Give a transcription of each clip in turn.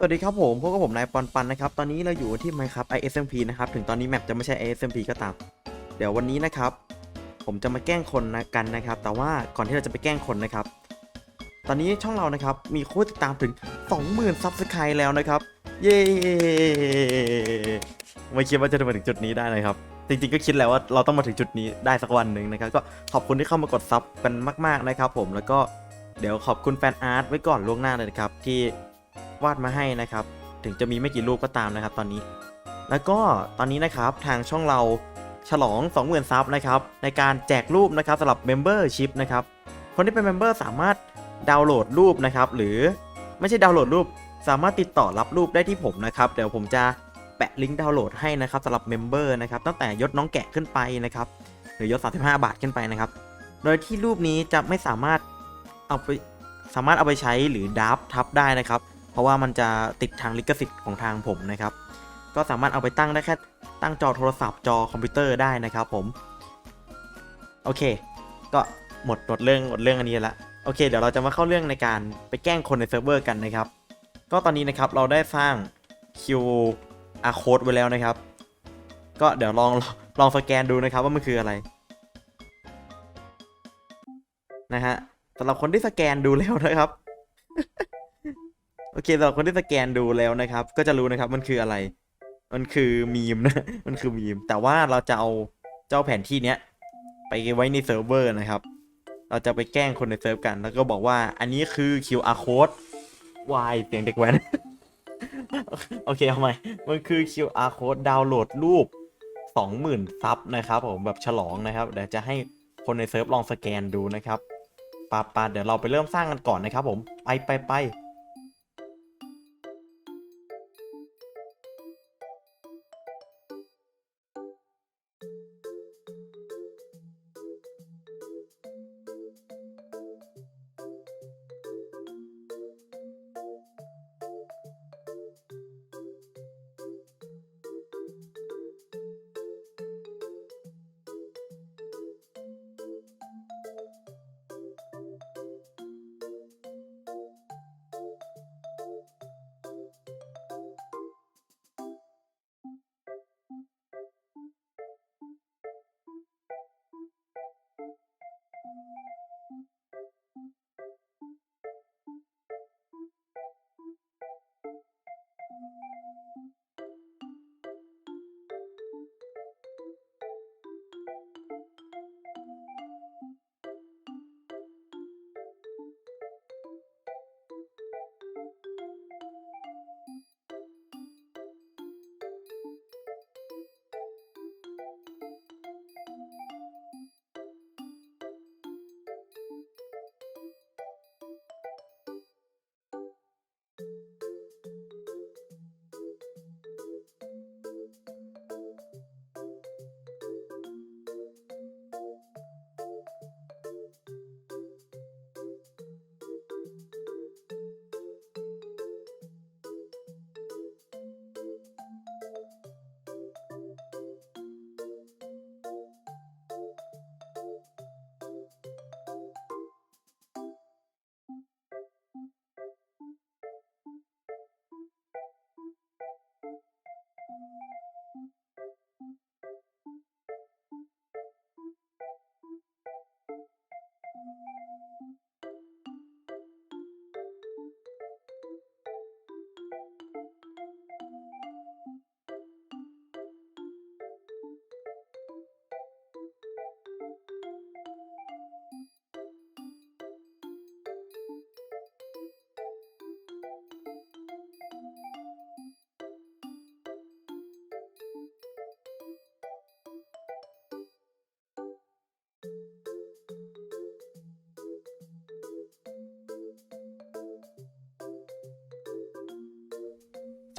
สวัสดีครับผมพวกบผมนายปอนปันนะครับ ตอนนี้เราอยู่ที่ Minecraft ISMP นะครับ ถึงตอนนี้แมปจะไม่ใช่ ISMP ก็ตาม เดี๋ยววันนี้นะครับ ผมจะมาแกล้งคนนะกันนะครับ แต่ว่าก่อนที่เราจะไปแกล้งคนนะครับ ตอนนี้ช่องเรานะครับ มีผู้ติดตามถึง 20,000ซับสไครต์แล้วนะครับ เย้ไม่คิดว่าจะมาถึงจุดนี้ได้นะครับ จริงๆก็คิดแล้วว่าเราต้องมาถึงจุดนี้ได้สักวันหนึ่งนะครับ ก็ขอบคุณที่เข้ามากดซับกันมาก ๆนะครับ ผมแล้วก็เดี๋ยวขอบคุณแฟนอาร์ตไว้ก่อนล่วงหน้าเลยนะครับที่ วาดมาให้นะครับ ถึงจะมีไม่กี่รูปก็ตามนะครับ ตอนนี้ แล้วก็ตอนนี้นะครับทางช่องเราฉลอง 20,000ซับนะครับในการแจกรูปนะครับสำหรับ Membership นะครับคนที่เป็น Member สามารถดาวน์โหลดรูปนะครับหรือไม่ใช่ดาวน์โหลดรูป สามารถติดต่อรับรูปได้ที่ผมนะครับเดี๋ยวผมจะแปะลิงก์ดาวน์โหลดให้นะครับสำหรับ Member นะครับตั้งแต่ยศน้องแกะขึ้นไปนะครับหรือยศ35 บาทขึ้นไปนะครับโดยที่รูปนี้จะไม่สามารถเอาไปสามารถเอาไปใช้หรือดับทับได้นะครับ ราะว่ามันจะติดทางลิขสิทธิ์ของทางผมนะครับ ก็สามารถเอาไปตั้งได้แค่ตั้งจอโทรศัพท์จอคอมพิวเตอร์ได้นะครับผม โอเค ก็หมดหมดเรื่องหมดเรื่องอันนี้ละโอเค เดี๋ยวเราจะมาเข้าเรื่องในการไปแกล้งคนในเซิร์ฟเวอร์กันนะครับ ก็ตอนนี้นะครับเราได้สร้าง QR code ไว้แล้วนะครับ ก็เดี๋ยวลองลองสแกนดูนะครับว่ามันคืออะไรนะฮะสำหรับคนที่สแกนดูแล้วนะครับ โอเคสำหรับคนที่สแกนดูแล้วนะครับ ก็จะรู้นะครับมันคืออะไร มันคือมีมนะ มันคือมีม แต่ว่าเราจะเอาเจ้าแผนที่เนี้ยไปไว้ในเซิร์ฟเวอร์นะครับ เราจะไปแกล้งคนในเซิร์ฟกัน แล้วก็บอกว่าอันนี้คือ QR code วายเสียงเด็กแว้น โอเคเอาใหม่ มันคือ QR code ดาวน์โหลดรูป 20,000 ซับนะครับผมแบบฉลองนะครับ เดี๋ยวจะให้คนในเซิร์ฟลองสแกนดูนะครับปาปาเดี๋ยวเราไปเริ่มสร้างกันก่อนนะครับผม ไปไปไป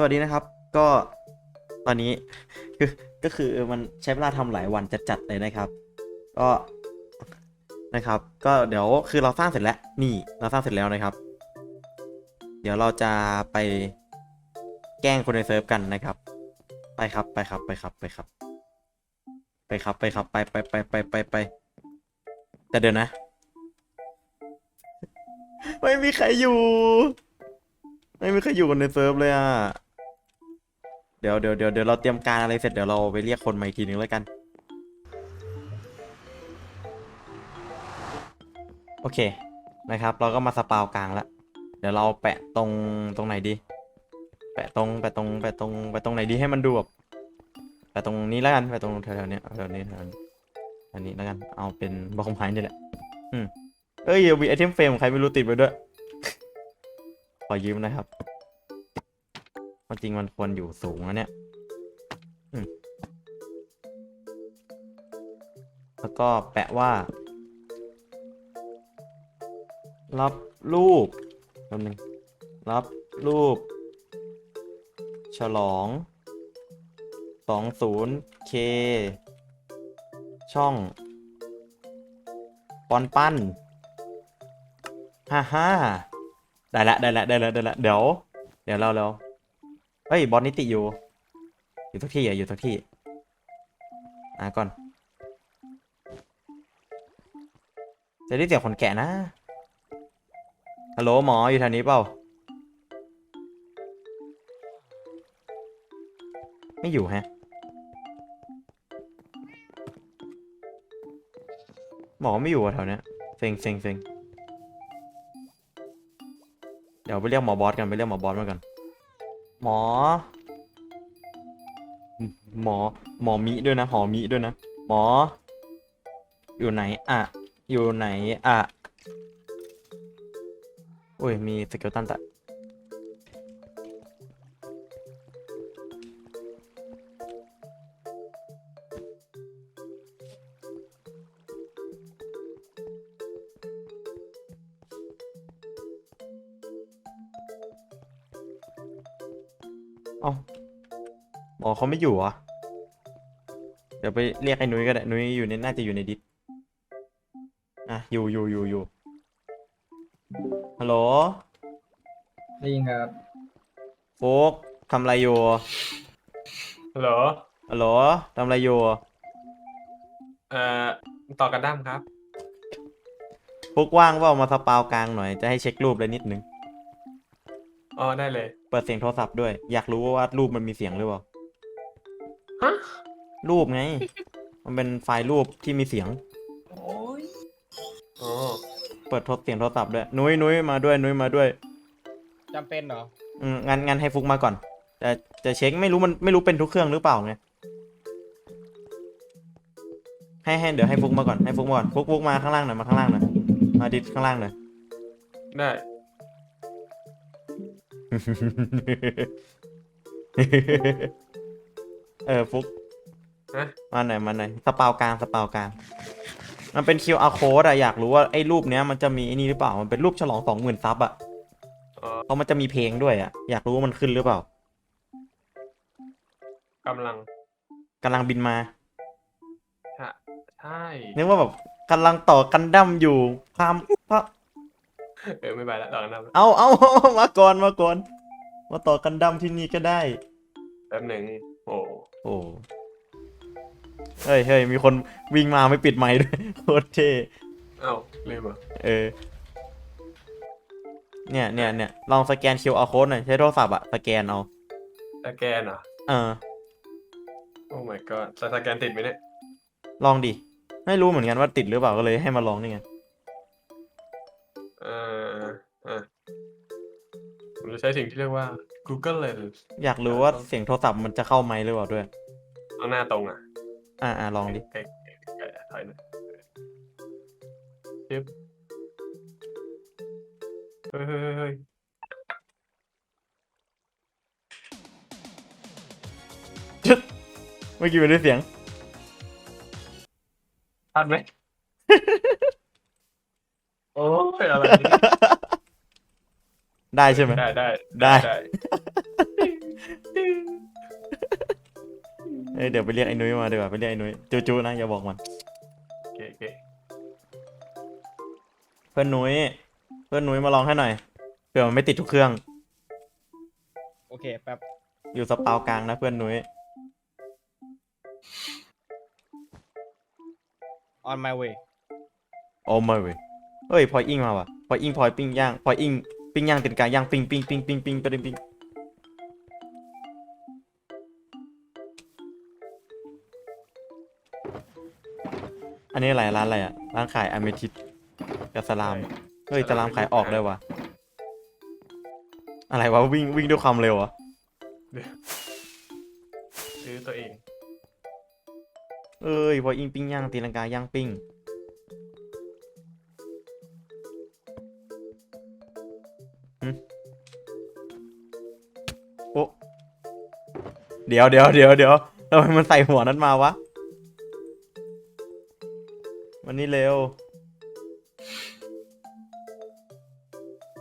สวัสดีนะครับ ก็ตอนนี้คือก็คือมันใช้เวลาทำหลายวันจัดเลยนะครับ ก็นะครับ ก็เดี๋ยวคือเราสร้างเสร็จแล้วนี่เราสร้างเสร็จแล้วนะครับ เดี๋ยวเราจะไปแกล้งคนในเซิร์ฟกันนะครับ ไปครับไปครับไปครับไปครับ ไปครับไปครับไปไปไปไปไปไปแต่เดี๋ยวนะ ไม่มีใครอยู่ ไม่มีใครอยู่กันในเซิร์ฟเลยอะ เดี๋ยวเดี๋ยวเดี๋ยวเดี๋ยวเราเตรียมการอะไรเสร็จเดี๋ยวเราไปเรียกคนมาอีกทีนึงแล้วกัน โอเคนะครับ เราก็มาสปาวกลางแล้วเดี๋ยวเราแปะตรงตรงไหนดี แปะตรงแปะตรงแปะตรงแปะตรงไหนดีให้มันดูแบบแปะตรงนี้แล้วกันแปะตรงแถวๆเนี้ยแถวๆนี้แถวๆนี้อันนี้แล้วกันเอาเป็นบล็อกไม้นี่แหละ อืมเอ้ยมีไอเทมเฟรมใครไม่รู้ติดไปด้วย ขอยืมนะครับ ความจริงมันควรอยู่สูงนะเนี่ยแล้วก็แปะว่า รับรูปแป๊บนึงรับรูป ฉลอง 20k ช่อง ปอนปั้นฮ่าฮ่าได้ละ ได้ละ ได้ละ ได้ละ เดี๋ยว เดี๋ยวเราเรา เฮ้ยบอสนิติอยู่ อยู่ทุกที่อะอยู่ทุกที่ อะก่อน จะได้เสียงคนแก่นะ ฮัลโหลหมออยู่แถวนี้เปล่า ไม่อยู่ฮะ หมอไม่อยู่แถวเนี้ยเซ็งเซ็งเซ็งเดี๋ยวไปเรียกหมอบอสกันไปเรียกหมอบอสมากัน หมอ หมอ หมอมิด้วยนะ หอมิด้วยนะ หมอ อยู่ไหนอะ อยู่ไหนอะโอ้ย มีสเกลตันตะ เอ้าหมอเขาไม่อยู่เหรอะเดี๋ยวไปเรียกไอ้นุ้ยก็ได้ นุ้ยอยู่ในน่าจะอยู่ในดิสอะ อยู่อยู่อยู่อยู่ฮัลโหลได้ยินครับโฟกทำอะไรอยู่ฮัลโหลฮัลโหลทำอะไรอยู่เอ่อต่อกันดั้มครับโฟกว่างเปล่ามาสปาวกลางหน่อย จะให้เช็ครูปเลยนิดนึง อ๋อได้เลย เปิดเสียงโทรศัพท์ด้วย อยากรู้ว่ารูปมันมีเสียงหรือเปล่า ฮะ รูปไง มันเป็นไฟล์รูปที่มีเสียง โอ้ยอ๋อเปิดโทรเสียงโทรศัพท์ด้วย นุ้ยนุ้ยมาด้วย นุ้ยมาด้วย จำเป็นเหรอ อืมงั้นงั้นให้ฟุกมาก่อน จะจะเช็คไม่รู้มันไม่รู้เป็นทุกเครื่องหรือเปล่าไง ให้ให้เดี๋ยวให้ฟุกมาก่อนให้ฟุกมาก่อนฟุกฟุกมาข้างล่างหน่อยมาข้างล่างหน่อยมาดิสข้างล่างหน่อยได้ เออฟุกฮะ มาหน่อยมาหน่อยสปาวกลางสปาวกลาง มันเป็น QR code อะอยากรู้ว่าไอ้รูปเนี้ยมันจะมีไอ้นี่หรือเปล่า มันเป็นรูปฉลองสองหมื่นซับอะอ๋อเพราะมันจะมีเพลงด้วยอะอยากรู้ว่ามันขึ้นหรือเปล่ากำลังกำลังบินมา ใช่ใช่นึกว่าแบบกำลังต่อกันดั้มอยู่ ความพระ เออไม่ไปแล้วต่อกันดั้มเอาเอามาก่อนมาก่อน มาต่อกันดั้มที่นี่ก็ได้ แป๊บหนึ่งโอ้โอ้เฮ้ยเฮ้ยมีคนวิ่งมาไม่ปิดไมค์ด้วยโคตรเท่เอ้าลืมเหรอะเออ เนี่ยเนี่ยเนี่ยลองสแกน QR code หน่อยใช้โทรศัพท์อะสแกนเอาสแกนเหรอะเออ โอ้ my god จะสแกนติดไหมเนี่ยลองดิ ไม่รู้เหมือนกันว่าติดหรือเปล่าก็เลยให้มาลองนี่ไง ผมจะใช้สิ่งที่เรียกว่า Google Lens อยากรู้ว่าเสียงโทรศัพท์มันจะเข้าไมค์หรือเปล่าด้วย เอาหน้าตรงอะ อ่าอ่าลองดิใกล้ๆใกล้ๆถอยหน่อยปึ๊บเฮ้ยเฮ้ยเฮ้ยเฮ้ยเมื่อกี้ไม่ได้เสียงทันไหม โอ้ยอะไรเนี่ย ได้ใช่ไหมได้ได้ได้ได้ เอ้ยเดี๋ยวไปเรียกไอ้นุ้ยมาดีกว่าไปเรียกไอ้นุ้ยจูจูนะอย่าบอกมัน โอเคโอเคเพื่อนนุ้ย เพื่อนนุ้ยมาลองให้หน่อยเผื่อมันไม่ติดทุกเครื่อง โอเคแป๊บอยู่สปาวกลางนะเพื่อนนุ้ย on my way โอ้ไม่เว้ยเฮ้ยพลอยอิงมาว่ะพลอยอิงพลอยปิ้งย่างพลอยอิง ปิ้งย่างตีนกาย่างปิ้งปิ้งปิ้งปิ้งปิ้งปิ้งปิ้งอันนี้อะไรร้านอะไรอะร้านขายอเมทิสกับสลามเฮ้ยสลามขายออกได้วะอะไรวะวิ่งวิ่งด้วยความเร็วอะซื้อตัวเอง เอ้ยพออิงปิ้งย่างตีลังกาย่างปิ้ง เดี๋ยวเดี๋ยวเดี๋ยวเดี๋ยวทำไมมันใส่หัวนั้นมาวะวันนี้เร็ว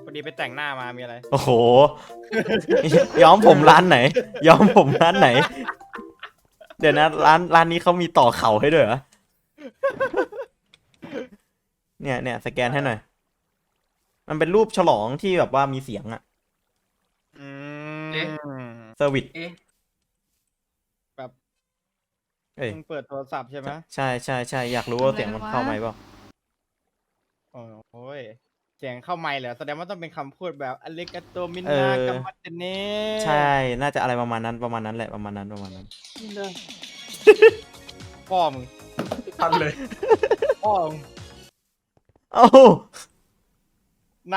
พอดีไปแต่งหน้ามามีอะไร โอ้โห ย้อมผมร้านไหน ย้อมผมร้านไหน เดี๋ยวนะร้านร้านนี้เขามีต่อเข่าให้ด้วยเหรอ เนี่ยเนี่ยสแกนให้หน่อย มันเป็นรูปฉลองที่แบบว่ามีเสียงอะอืมเอ๊ะ เซอร์วิสเอ๊ะ เอ้ย มึงเปิดโทรศัพท์ใช่ไหมใช่ใช่ใช่อยากรู้ว่าเสียงมันเข้าไหมเปล่าโอ้ยเสียงเข้าไม่เหรอแสดงว่าต้องเป็นคำพูดแบบอเลกาโตมิเอนาอกัมมัตเนใช่น่าจะอะไรประมาณนั้นประมาณนั้นแหละประมาณนั้นประมาณนั้น พ่อมึงทันเลยพ่อมึงเอ้าไหน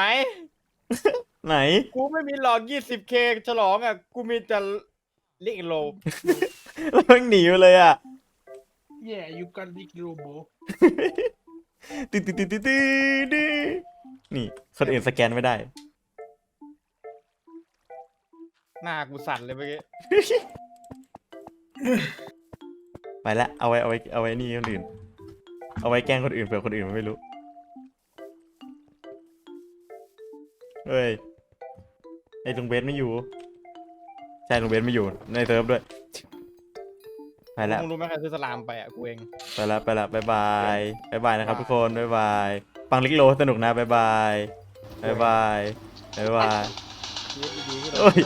ไหน กูไม่มีหลอก 20k ฉลองอะ กูมีแต่ลิกโลแล้วมันหนีไปเลยอะ Yeah you got big robo ตึ๊ดตึ๊ดตึ๊ดตึ๊ดตึ๊ดนี่ คนอื่นสแกนไม่ได้ หน้ากูสั่นเลยเมื่อกี้ ไปละ เอาไว้ เอาไว้ เอาไว้นี่คนอื่น เอาไว้แกล้งคนอื่นเผื่อคนอื่นมันไม่รู้ เฮ้ย ไอ้ลุงเบสไม่อยู่ ใช่ลุงเบสไม่อยู่ ในเซิร์ฟด้วย ไปละมึงรู้ไหมใครซื้อสลามไปอะกูเอง ไปละไปละบายบายบายบายนะครับทุกคนบายบายฟังลิกโลสนุกนะบายบายบายบายบายบายดีๆที่โอ้เราย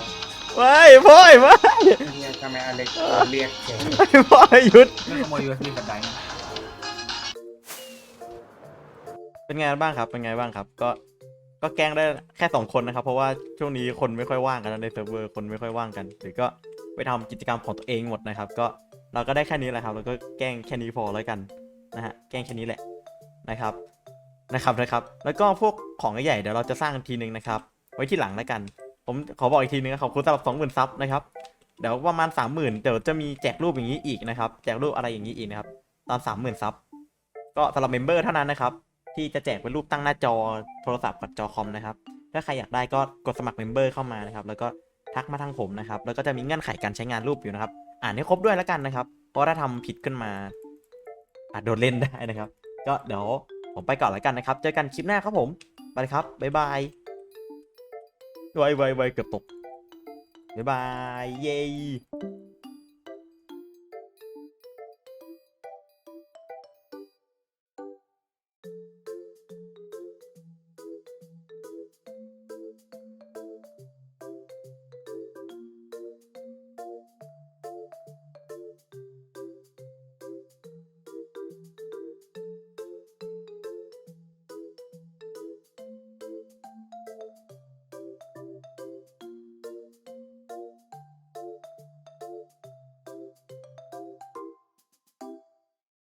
ว้ายพ่อยว้ายเนี่ยทำไมอเล็กเรียกเสียงพ่อยหยุดไม่ขโมย USB กับไดนะเป็นไงบ้างครับ เป็นไงบ้างครับ ก็ ก็แกล้งได้แค่สองคนนะครับ เพราะว่าช่วงนี้คนไม่ค่อยว่างกันนะในเซิร์ฟเวอร์ คนไม่ค่อยว่างกัน หรือก็ไปทำกิจกรรมของตัวเองหมดนะครับ ก็ เราก็ได้แค่นี้แหละครับแล้วก็แกล้งแค่นี้พอแล้วกันนะฮะ แกล้งแค่นี้แหละนะครับ นะครับนะครับ แล้วก็พวกของใหญ่ๆเดี๋ยวเราจะสร้างทีนึงนะครับ ไว้ที่หลังแล้วกัน ผมขอบอกอีกทีนึงนะขอบคุณสำหรับสองหมื่นซับนะครับ เดี๋ยวประมาณสามหมื่นเดี๋ยวจะมีแจกรูปอย่างนี้อีกนะครับ แจกรูปอะไรอย่างนี้อีกนะครับ ตอนสามหมื่นซับ ก็สำหรับเมมเบอร์เท่านั้นนะครับ ที่จะแจกเป็นรูปตั้งหน้าจอโทรศัพท์กับจอคอมนะครับ ถ้าใครอยากได้ก็กดสมัครเมมเบอร์เข้ามานะครับ แล้วก็ทักมาทางผมนะครับ แล้วก็จะมีเงื่อนไขการใช้งานรูปอยู่นะครับ อ่านให้ครบด้วยแล้วกันนะครับ เพราะถ้าทำผิดขึ้นมาอาจโดนเล่นได้นะครับ ก็เดี๋ยวผมไปก่อนแล้วกันนะครับ เจอกันคลิปหน้าครับผมไปครับ บ๊ายบายไวไวไวเกือบตก บ๊ายบาย เย้